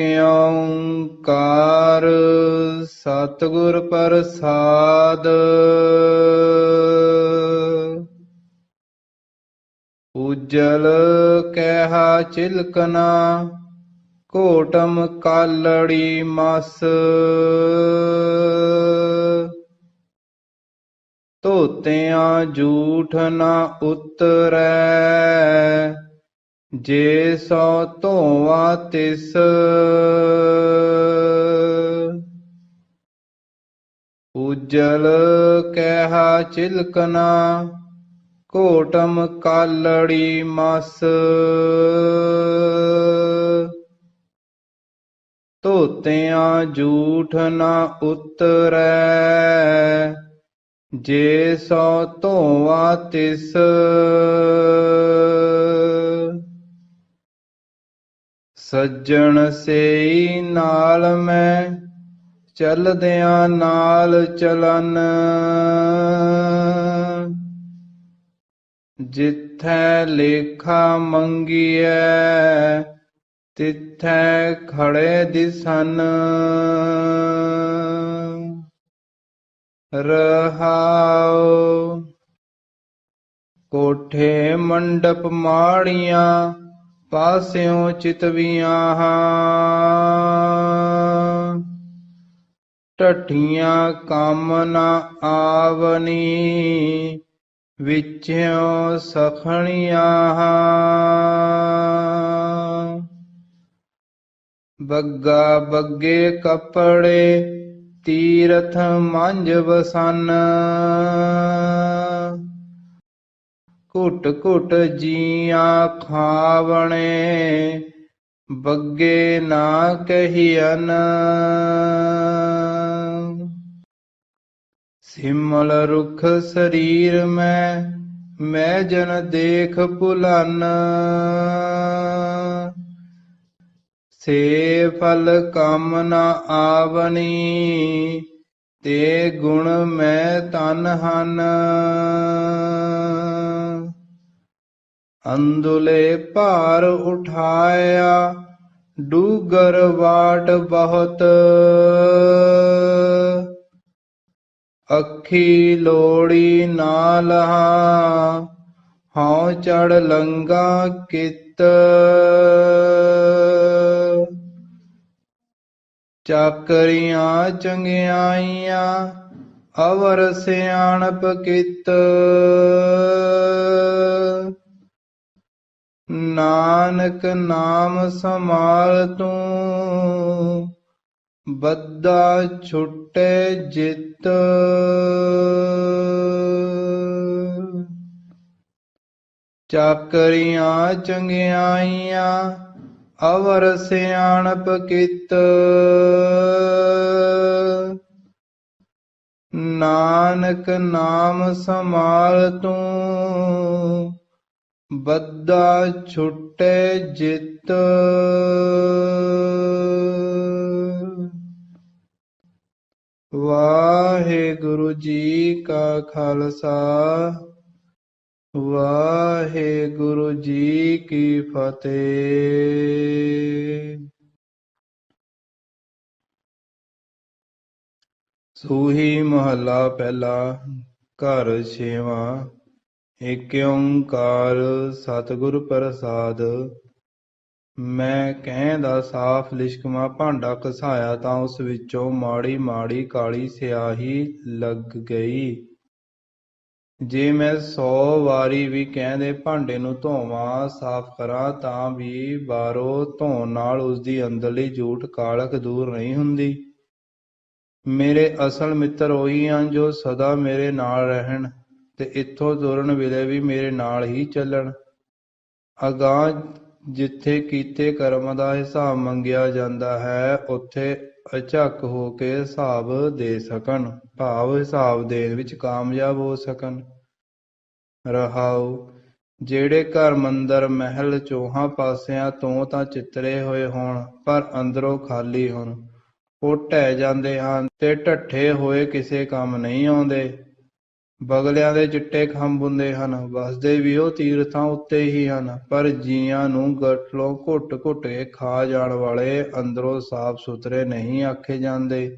ਓੰਕਾਰ ਸਤਿਗੁਰ ਪ੍ਰਸਾਦ। ਉਜਲ ਕਹਿਆ ਚਿਲਕਨਾ ਘੋਟਮ ਕਾਲੜੀ ਮਸ। ਧੋਤਿਆਂ ਝੂਠ ਨਾ ਉਤਰੈ ਜੇ ਸੋ ਧੋਵਾ ਤਿਸ। ਉਜਲ ਕਹਿਆ ਚਿਲਕਨਾ ਘੋਟਮ ਕਾਲੜੀ ਮਸ। ਧੋਤਿਆਂ ਝੂਠ ਨਾ ਉਤਰੈ, ਜੇ ਸੋ ਧੋਵਾ ਤਿਸ। ਸੱਜਣ ਸੇਈ ਨਾਲ ਮੈਂ, ਚਲਦਿਆਂ ਨਾਲ ਚਲਨ। ਜਿੱਥੈ ਲੇਖਾ ਮੰਗੀਐ, ਤਿੱਥੈ ਖੜੇ ਦਿਸਨ। ਰਹਾਉ ਕੋਠੇ ਮੰਡਪ ਮਾੜੀਆਂ ਪਾਸਿਓ ਚਿਤਵੀਆਂ ਟਠੀਆਂ ਕੰਮ ਨਾ ਆਵਨੀ ਵਿਚਿਓ ਸਖਣੀਆਂ ਬੱਗਾ ਬੱਗੇ ਕੱਪੜੇ ਤੀਰਥ ਮੰਝ ਵਸਨ। ਘੁੱਟ ਘੁੱਟ ਜੀਆਂ ਖਾਵਣੇ, ਬੱਗੇ ਨਾ ਕਹੀਅਨ। ਸਿਮਲ ਰੁਖ ਸਰੀਰ ਮੈਂ ਮੈਂ ਜਨ ਦੇਖ ਭੁਲਨ। ਸੇ ਫਲ ਕੰਮ ਨਾ ਆਵਨੀ, ਤੇ ਗੁਣ ਮੈਂ ਤਨ ਹਨ। ਅੰਦੁਲੇ ਭਾਰ ਉਠਾਇਆ, ਡੂਗਰ ਵਾਟ ਬਹੁਤ। ਅੱਖੀ ਲੋੜੀ ਨਾ ਲਹਾ ਹਉ ਚੜ ਲੰਗਾ ਕਿਤ। ਚਾਕਰੀਆਂ ਚੰਗਿਆਈਆਂ, ਅਵਰ ਸਿਆਣਪ ਕਿਤ। ਨਾਨਕ ਨਾਮ ਸਮਾਲ ਤੂੰ ਬੱਦਾ ਛੁੱਟੇ ਜਿਤ। ਚਾਕਰੀਆਂ ਚੰਗਿਆਈਆਂ, ਅਵਰ ਸਿਆਣਪ ਕਿਤ। ਨਾਨਕ ਨਾਮ ਸਮਾਲ ਤੂੰ ਬੱਦਾ ਛੁੱਟੇ ਜਿਤ। ਵਾਹਿਗੁਰੂ ਜੀ ਕਾ ਖਾਲਸਾ, ਵਾਹਿਗੁਰੂ ਜੀ ਕੀ ਫਤਿਹ। ਸੂਹੀ ਮਹੱਲਾ ਪਹਿਲਾ, ਘਰ ਛੇਵਾਂ। ਏਕ ਓੰਕਾਰ ਸਤਿਗੁਰ ਪ੍ਰਸਾਦ, ਮੈਂ ਕਹਿ ਦਾ ਸਾਫ਼ ਲਿਸ਼ਕਮਾ ਭਾਂਡਾ ਘਸਾਇਆ ਤਾਂ ਉਸ ਵਿੱਚੋਂ ਮਾੜੀ ਮਾੜੀ ਕਾਲੀ ਸਿਆਹੀ ਲੱਗ ਗਈ। ਜੇ ਮੈਂ ਸੌ ਵਾਰੀ ਵੀ ਕਹਿੰਦੇ ਭਾਂਡੇ ਨੂੰ ਧੋਵਾਂ, ਸਾਫ਼ ਕਰਾਂ ਤਾਂ ਵੀ ਬਾਹਰੋਂ ਧੋਣ ਨਾਲ ਉਸ ਦੀ ਅੰਦਰਲੀ ਜੂਠ ਕਾਲਕ ਦੂਰ ਨਹੀਂ ਹੁੰਦੀ। ਮੇਰੇ ਅਸਲ ਮਿੱਤਰ ਉਹੀ ਹਨ ਜੋ ਸਦਾ ਮੇਰੇ ਨਾਲ ਰਹਿਣ। ਤੇ ਇੱਥੋਂ ਤੁਰਨ ਵੇਲੇ ਵੀ ਮੇਰੇ ਨਾਲ ਹੀ ਚੱਲਣ। ਅਗਾਂਹ ਜਿੱਥੇ ਕੀਤੇ ਕਰਮ ਦਾ ਹਿਸਾਬ ਮੰਗਿਆ ਜਾਂਦਾ ਹੈ, ਉੱਥੇ ਅਚੱਕ ਹੋ ਕੇ ਹਿਸਾਬ ਦੇ ਸਕਣ। ਭਾਵ ਹਿਸਾਬ ਦੇਣ ਵਿੱਚ ਕਾਮਯਾਬ ਹੋ ਸਕਣ। ਰਹਾਉ, ਜਿਹੜੇ ਘਰ ਮੰਦਰ ਮਹਿਲ ਚੌਹਾਂ ਪਾਸਿਆਂ ਤੋਂ ਤਾਂ ਚਿੱਤਰੇ ਹੋਏ ਹੋਣ, ਪਰ ਅੰਦਰੋਂ ਖਾਲੀ ਹੋਣ। ਉਹ ਢਹਿ ਜਾਂਦੇ ਹਨ ਤੇ ਢੱਠੇ ਹੋਏ ਕਿਸੇ ਕੰਮ ਨਹੀਂ ਆਉਂਦੇ। ਬਗਲਿਆਂ ਦੇ ਚਿੱਟੇ ਖੰਭ ਹੁੰਦੇ ਹਨ, ਵਸਦੇ ਵੀ ਉਹ ਤੀਰਥਾਂ ਉੱਤੇ ਹੀ ਹਨ, ਪਰ ਜੀਆਂ ਨੂੰ ਗਠਲੋਂ ਘੁੱਟ ਘੁੱਟ ਕੇ ਖਾ ਜਾਣ ਵਾਲੇ ਅੰਦਰੋਂ ਸਾਫ਼ ਸੁਥਰੇ ਨਹੀਂ ਆਖੇ ਜਾਂਦੇ।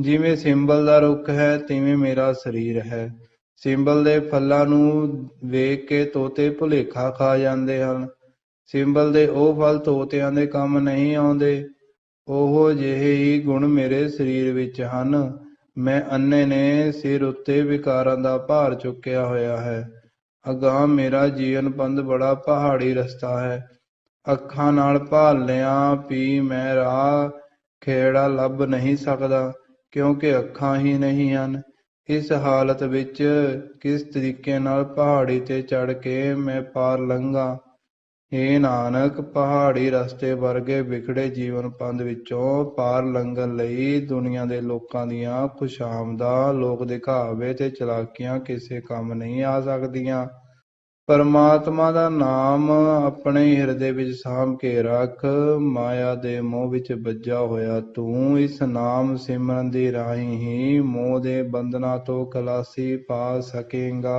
ਜਿਵੇਂ ਸਿੰਬਲ ਦਾ ਰੁੱਖ ਹੈ, ਤਿਵੇਂ ਮੇਰਾ ਸਰੀਰ ਹੈ। ਸਿੰਬਲ ਦੇ ਫਲਾਂ ਨੂੰ ਵੇਖ ਕੇ ਤੋਤੇ ਭੁਲੇਖਾ ਖਾ ਜਾਂਦੇ ਹਨ। ਸਿੰਬਲ ਦੇ ਉਹ ਫਲ ਤੋਤਿਆਂ ਦੇ ਕੰਮ ਨਹੀਂ ਆਉਂਦੇ। ਉਹ ਜਿਹੇ ਹੀ ਗੁਣ ਮੇਰੇ ਸਰੀਰ ਵਿੱਚ ਹਨ। ਮੈਂ ਅੰਨੇ ਨੇ ਸਿਰ ਉੱਤੇ ਵਿਕਾਰਾਂ ਦਾ ਭਾਰ ਚੁੱਕਿਆ ਹੋਇਆ ਹੈ। ਅਗਾਂਹ ਮੇਰਾ ਜੀਵਨ ਪੰਧ ਬੜਾ ਪਹਾੜੀ ਰਸਤਾ ਹੈ। ਅੱਖਾਂ ਨਾਲ ਭਾਲਿਆਂ ਵੀ ਮੈਂ ਰਾਹ, ਖੇੜਾ ਲੱਭ ਨਹੀਂ ਸਕਦਾ, ਕਿਉਂਕਿ ਅੱਖਾਂ ਹੀ ਨਹੀਂ ਹਨ। ਇਸ ਹਾਲਤ ਵਿੱਚ ਕਿਸ ਤਰੀਕੇ ਨਾਲ ਪਹਾੜੀ ਤੇ ਚੜ ਕੇ ਮੈਂ ਪਾਰ ਲੰਘਾਂ? ਏ ਨਾਨਕ, ਪਹਾੜੀ ਰਸਤੇ ਵਰਗੇ ਵਿਖੜੇ ਜੀਵਨ ਪੰਧ ਵਿੱਚੋਂ ਪਾਰ ਲੰਘਣ ਲਈ ਦੁਨੀਆ ਦੇ ਲੋਕਾਂ ਦੀਆਂ ਖੁਸ਼ਾਮਦਾਂ ਲੋਕ ਦਿਖਾਵੇ ਤੇ ਚਲਾਕੀਆਂ ਕਿਸੇ ਕੰਮ ਨਹੀਂ ਆ ਸਕਦੀਆਂ। ਪਰਮਾਤਮਾ ਦਾ ਨਾਮ ਆਪਣੇ ਹਿਰਦੇ ਵਿੱਚ ਸਾਂਭ ਕੇ ਰੱਖ, ਮਾਇਆ ਦੇ ਮੋਹ ਵਿੱਚ ਵੱਜਾ ਹੋਇਆ ਤੂੰ। ਇਸ ਨਾਮ ਸਿਮਰਨ ਦੀ ਰਾਹੀਂ ਹੀ ਮੋਹ ਦੇ ਬੰਧਨਾਂ ਤੋਂ ਖਲਾਸੀ ਪਾ ਸਕੇਗਾ।